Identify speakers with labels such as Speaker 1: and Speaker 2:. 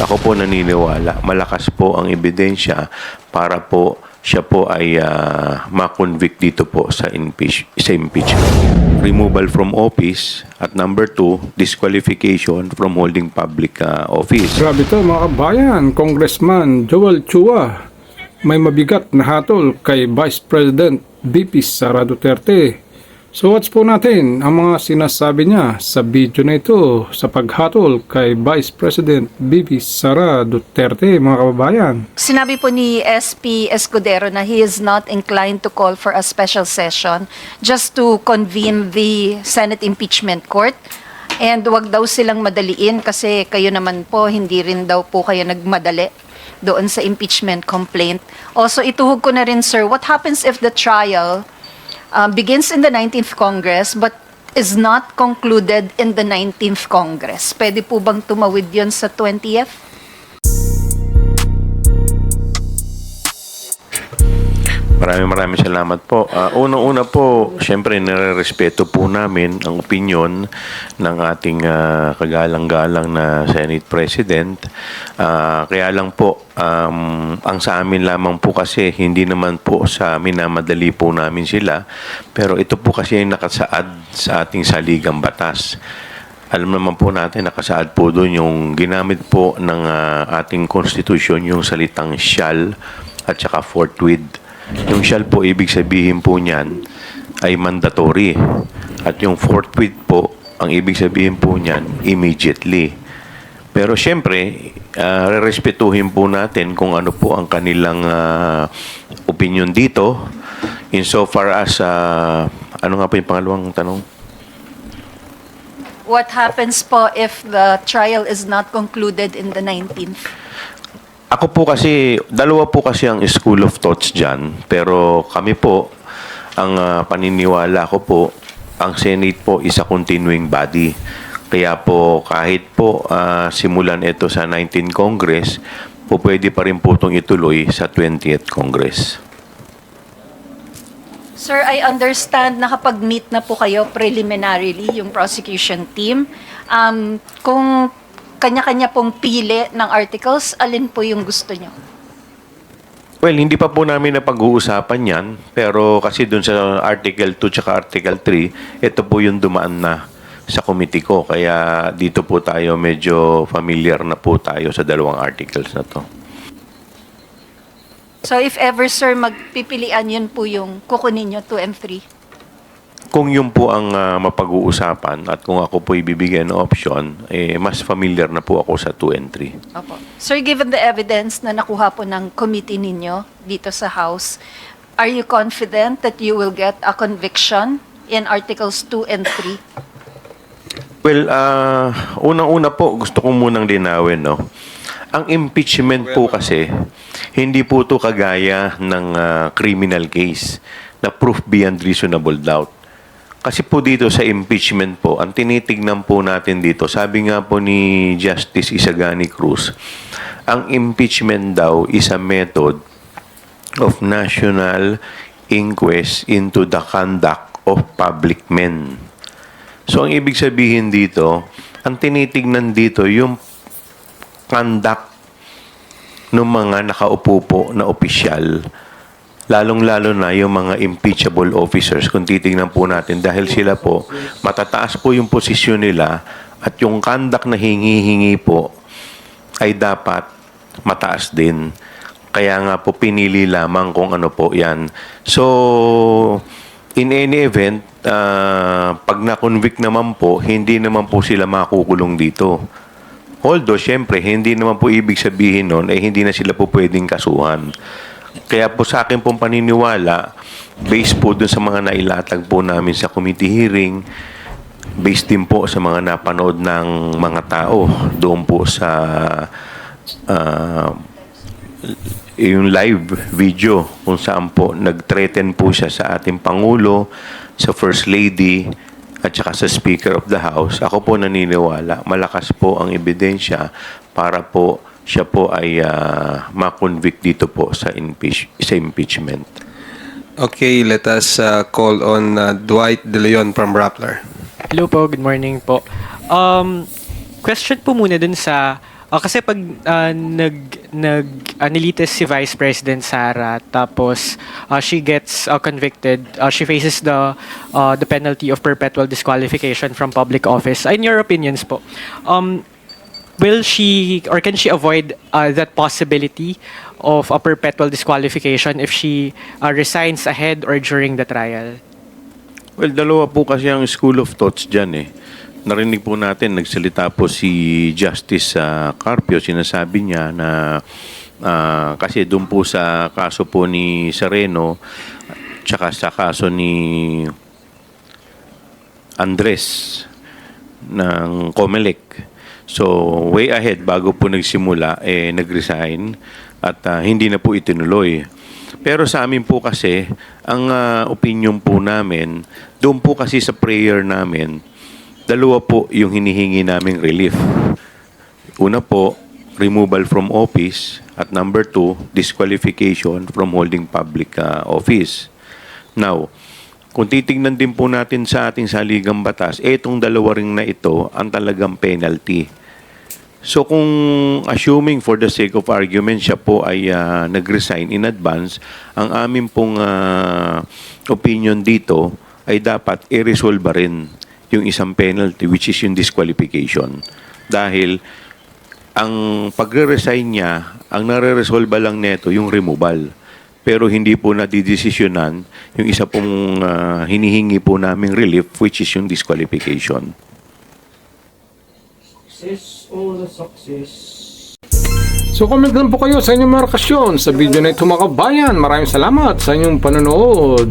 Speaker 1: Ako po naniniwala, malakas po ang ebidensya para po siya po ay ah, ma-convict dito po sa, impeach, sa impeachment. Removal from office at number two, disqualification from holding public ah, office.
Speaker 2: Grabe to mga kabayan, Congressman Joel Chua. May mabigat na hatol kay Vice President VP Sara Duterte. So watch po natin ang mga sinasabi niya sa video na ito sa paghatol kay Vice President VP Sara Duterte mga kababayan.
Speaker 3: Sinabi po ni SP Escudero na he is not inclined to call for a special session just to convene the Senate Impeachment Court. And wag daw silang madaliin kasi kayo naman po, hindi rin daw po kayo nagmadali doon sa impeachment complaint. Also, ituhog ko na rin, sir, what happens if the trial uh, begins in the 19th Congress but is not concluded in the 19th Congress? Pwede po bang tumawid yon sa 20th?
Speaker 1: Maraming maraming salamat po. Ah, Unang-una po, siyempre nire-respeto po namin ang opinion ng ating ah, kagalang-galang na Senate President. Ah, kaya lang po, um, ang sa amin lamang po kasi, hindi naman po sa minamadali po namin sila. Pero ito po kasi ay nakasaad sa ating saligang batas. Alam naman po natin, nakasaad po doon yung ginamit po ng ah, ating konstitusyon, yung salitang shall at saka forthwith. Yung shall po, ibig sabihin po niyan ay mandatory. At yung forthwith po, ang ibig sabihin po niyan, immediately. Pero siyempre, uh, respetuhin po natin kung ano po ang kanilang ah, opinion dito. Insofar as, ah, ano nga po yung pangalawang tanong?
Speaker 3: What happens po if the trial is not concluded in the 19th?
Speaker 1: Ako po kasi, dalawa po kasi ang school of thoughts dyan. Pero kami po, ang ah, paniniwala ko po, ang Senate po is a continuing body. Kaya po, kahit po ah, simulan ito sa 19th Congress, po pwede pa rin po itong ituloy sa 20th Congress.
Speaker 3: Sir, I understand na kapag meet na po kayo preliminarily, yung prosecution team, um, kung kanya-kanya pong pili ng articles, alin po yung gusto nyo?
Speaker 1: Well, hindi pa po namin na pag-uusapan yan. Pero kasi dun sa Article 2 tsaka Article 3, ito po yung dumaan na sa committee ko. Kaya dito po tayo medyo familiar na po tayo sa dalawang articles na to.
Speaker 3: So if ever, sir, magpipilian yun po yung kukunin nyo 2 and 3.
Speaker 1: Kung yun po ang ah, mapag-uusapan at kung ako po ibibigyan ng option, eh, mas familiar na po ako sa 2 and 3.
Speaker 3: Opo. Sir, given the evidence na nakuha po ng committee ninyo dito sa House, are you confident that you will get a conviction in Articles 2 and 3?
Speaker 1: Well, ah, unang-una po, gusto ko munang linawin, no? Ang impeachment po kasi, hindi po to kagaya ng ah, criminal case na proof beyond reasonable doubt. Kasi po dito sa impeachment po, ang tinitignan po natin dito, sabi nga po ni Justice Isagani Cruz, ang impeachment daw is a method of national inquest into the conduct of public men. So, ang ibig sabihin dito, ang tinitignan dito, yung conduct ng mga nakaupo po na opisyal, lalong-lalo na yung mga impeachable officers, kung titignan po natin, dahil sila po, matataas po yung posisyon nila at yung conduct na hingi-hingi po ay dapat mataas din. Kaya nga po pinili lamang kung ano po yan. So, in any event, ah, pag na-convict naman po, hindi naman po sila makukulong dito. Although, syempre, hindi naman po ibig sabihin nun ay hindi na sila po pwedeng kasuhan. Kaya po sa akin pong paniniwala, based po dun sa mga nailatag po namin sa committee hearing, based din po sa mga napanood ng mga tao doon po sa ah, yung live video kung saan po nag-threaten po siya sa ating Pangulo, sa First Lady, at saka sa Speaker of the House. Ako po naniniwala, malakas po ang ebidensya para po siya po ay ah, ma-convict dito po sa, impeach- sa impeachment.
Speaker 4: Okay, let us uh, call on uh, Dwight De Leon from Rappler.
Speaker 5: Hello po, good morning po. Um, question po muna dun sa Ah, kasi pag ah, nag nag nilitis si Vice President Sara tapos ah, she gets ah, convicted, ah, she faces the ah, the penalty of perpetual disqualification from public office. In your opinions po, um will she or can she avoid uh, that possibility of a perpetual disqualification if she uh, resigns ahead or during the trial?
Speaker 1: Well, dalawa po kasi ang school of thoughts dyan eh. Narinig po natin, nagsalita po si Justice uh, Carpio, sinasabi niya na ah, kasi doon po sa kaso po ni Sereno, tsaka sa kaso ni Andres ng Comelec. So, way ahead, bago po nagsimula, eh, nag-resign at ah, hindi na po itinuloy. Pero sa amin po kasi, ang ah, opinion po namin, doon po kasi sa prayer namin, dalawa po yung hinihingi naming relief. Una po, removal from office at number two, disqualification from holding public ah, office. Now, kung titingnan din po natin sa ating saligang batas, etong dalawa ring na ito ang talagang penalty. So kung assuming for the sake of argument siya po ay ah, nag-resign in advance, ang amin pong ah, opinion dito ay dapat i-resolve rin yung isang penalty which is yung disqualification. Dahil ang pagre-resign niya, ang nare-resolve lang neto yung removal. Pero hindi po nadidesisyonan yung isa pong ah, hinihingi po naming relief which is yung disqualification.
Speaker 2: So comment lang po kayo sa inyong mga sa video na ito mga kabayan. Maraming salamat sa inyong panonood.